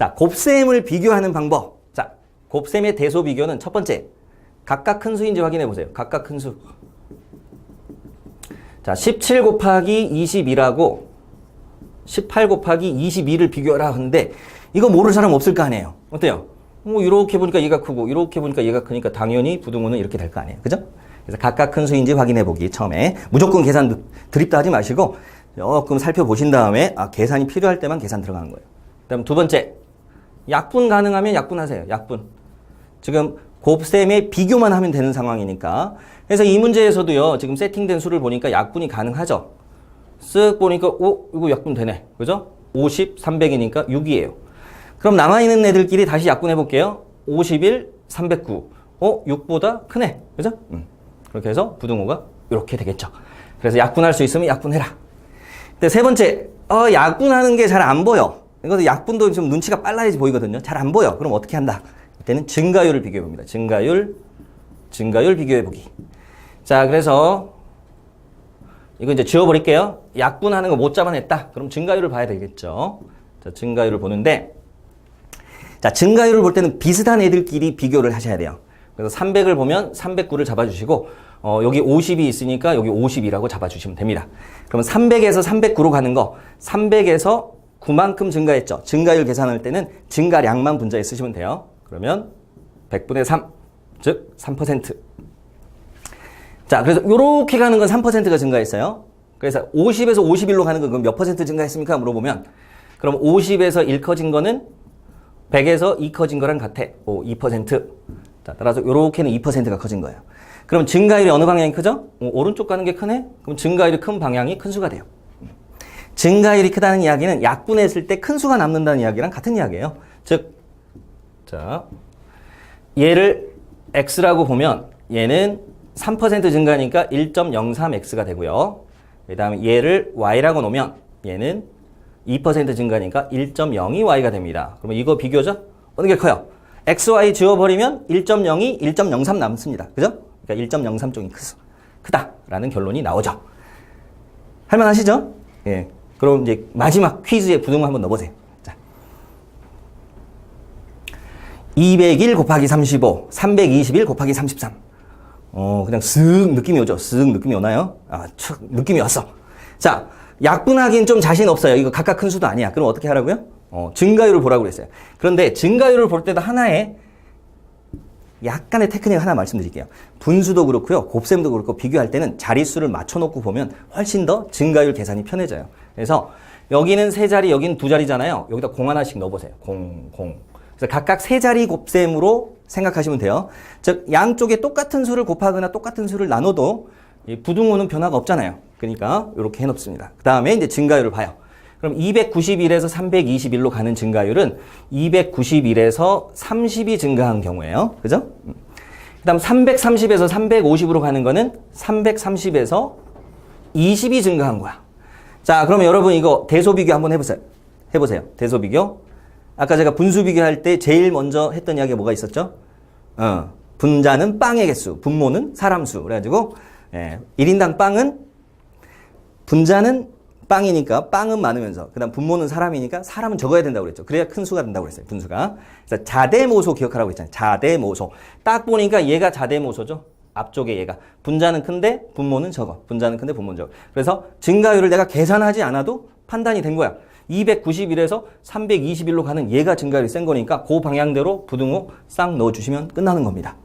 자, 곱셈을 비교하는 방법. 자, 곱셈의 대소 비교는 첫 번째. 각각 큰 수인지 확인해 보세요. 각각 큰 수. 자, 17 곱하기 22라고 18 곱하기 22를 비교하라 하는데 이거 모를 사람 없을 거 아니에요. 어때요? 뭐 이렇게 보니까 얘가 크고 이렇게 보니까 얘가 크니까 당연히 부등호는 이렇게 될 거 아니에요. 그죠? 그래서 각각 큰 수인지 확인해 보기 처음에 무조건 계산 드립도 하지 마시고 조금 살펴보신 다음에 아 계산이 필요할 때만 계산 들어가는 거예요. 그다음 두 번째 약분 가능하면 약분하세요. 약분. 지금 곱셈의 비교만 하면 되는 상황이니까. 그래서 이 문제에서도요. 지금 세팅된 수를 보니까 약분이 가능하죠. 쓱 보니까 오 이거 약분 되네. 그죠? 50, 300이니까 6이에요. 그럼 남아있는 애들끼리 다시 약분해 볼게요. 51, 309. 어? 6보다 크네. 그죠? 음. 그렇게 해서 부등호가 이렇게 되겠죠. 그래서 약분할 수 있으면 약분해라. 근데 세 번째, 어, 약분하는 게 잘 안 보여. 이것도 약분도 좀 눈치가 빨라야지 보이거든요. 잘 안 보여. 그럼 어떻게 한다? 이때는 증가율을 비교해 봅니다. 증가율, 증가율 비교해 보기. 자, 그래서 이거 이제 지워버릴게요. 약분하는 거 못 잡아냈다. 그럼 증가율을 봐야 되겠죠. 자, 증가율을 보는데, 자, 증가율을 볼 때는 비슷한 애들끼리 비교를 하셔야 돼요. 그래서 300을 보면 309를 잡아주시고, 어, 여기 50이 있으니까 여기 50이라고 잡아주시면 됩니다. 그러면 300에서 309로 가는 거, 300에서 9만큼 증가했죠. 증가율 계산할 때는 증가량만 분자에 쓰시면 돼요. 그러면 100분의 3, 즉 3%. 자, 그래서 이렇게 가는 건 3%가 증가했어요. 그래서 50에서 51로 가는 건 몇 퍼센트 증가했습니까? 물어보면 그럼 50에서 1 커진 거는 100에서 2 커진 거랑 같아. 오, 2%. 자, 따라서 이렇게는 2%가 커진 거예요. 그럼 증가율이 어느 방향이 크죠? 오, 오른쪽 가는 게 크네? 그럼 증가율이 큰 방향이 큰 수가 돼요. 증가율이 크다는 이야기는 약분했을 때 큰 수가 남는다는 이야기랑 같은 이야기예요. 즉, 자, 얘를 x라고 보면 얘는 3% 증가니까 1.03x가 되고요. 그 다음에 얘를 y라고 놓으면 얘는 2% 증가니까 1.02y가 됩니다. 그러면 이거 비교죠? 어느 게 커요? xy 지워버리면 1.02, 1.03 남습니다. 그죠? 그러니까 1.03 쪽이 크수, 크다라는 결론이 나오죠. 할만하시죠? 예. 그럼 이제 마지막 퀴즈에 부등호 한번 넣어보세요. 자. 201 곱하기 35, 321 곱하기 33. 어, 그냥 쓱 느낌이 오죠? 쓱 느낌이 오나요? 아, 촥 느낌이 왔어. 자, 약분하기는 좀 자신 없어요. 이거 각각 큰 수도 아니야. 그럼 어떻게 하라고요? 어, 증가율을 보라고 그랬어요. 그런데 증가율을 볼 때도 하나의 약간의 테크닉 하나 말씀드릴게요. 분수도 그렇고요. 곱셈도 그렇고 비교할 때는 자릿수를 맞춰놓고 보면 훨씬 더 증가율 계산이 편해져요. 그래서 여기는 세 자리, 여기는 두 자리잖아요. 여기다 공 하나씩 넣어보세요. 공, 공. 그래서 각각 세 자리 곱셈으로 생각하시면 돼요. 즉 양쪽에 똑같은 수를 곱하거나 똑같은 수를 나눠도 이 부등호는 변화가 없잖아요. 그러니까 이렇게 해놓습니다. 그 다음에 이제 증가율을 봐요. 그럼 291에서 321로 가는 증가율은 291에서 30이 증가한 경우예요. 그죠? 그 다음 330에서 350으로 가는 거는 330에서 20이 증가한 거야. 자, 그러면 여러분 이거 대소 비교 한번 해보세요. 해보세요. 대소 비교. 아까 제가 분수 비교할 때 제일 먼저 했던 이야기가 뭐가 있었죠? 어, 분자는 빵의 개수, 분모는 사람 수. 그래가지고, 예, 1인당 빵은, 분자는 빵이니까 빵은 많으면서, 그 다음 분모는 사람이니까 사람은 적어야 된다고 그랬죠. 그래야 큰 수가 된다고 그랬어요, 분수가. 그래서 자대모소 기억하라고 했잖아요. 자대모소. 딱 보니까 얘가 자대모소죠. 앞쪽에 얘가. 분자는 큰데 분모는 적어. 분자는 큰데 분모는 적어. 그래서 증가율을 내가 계산하지 않아도 판단이 된 거야. 291에서 321로 가는 얘가 증가율이 센 거니까 그 방향대로 부등호 싹 넣어주시면 끝나는 겁니다.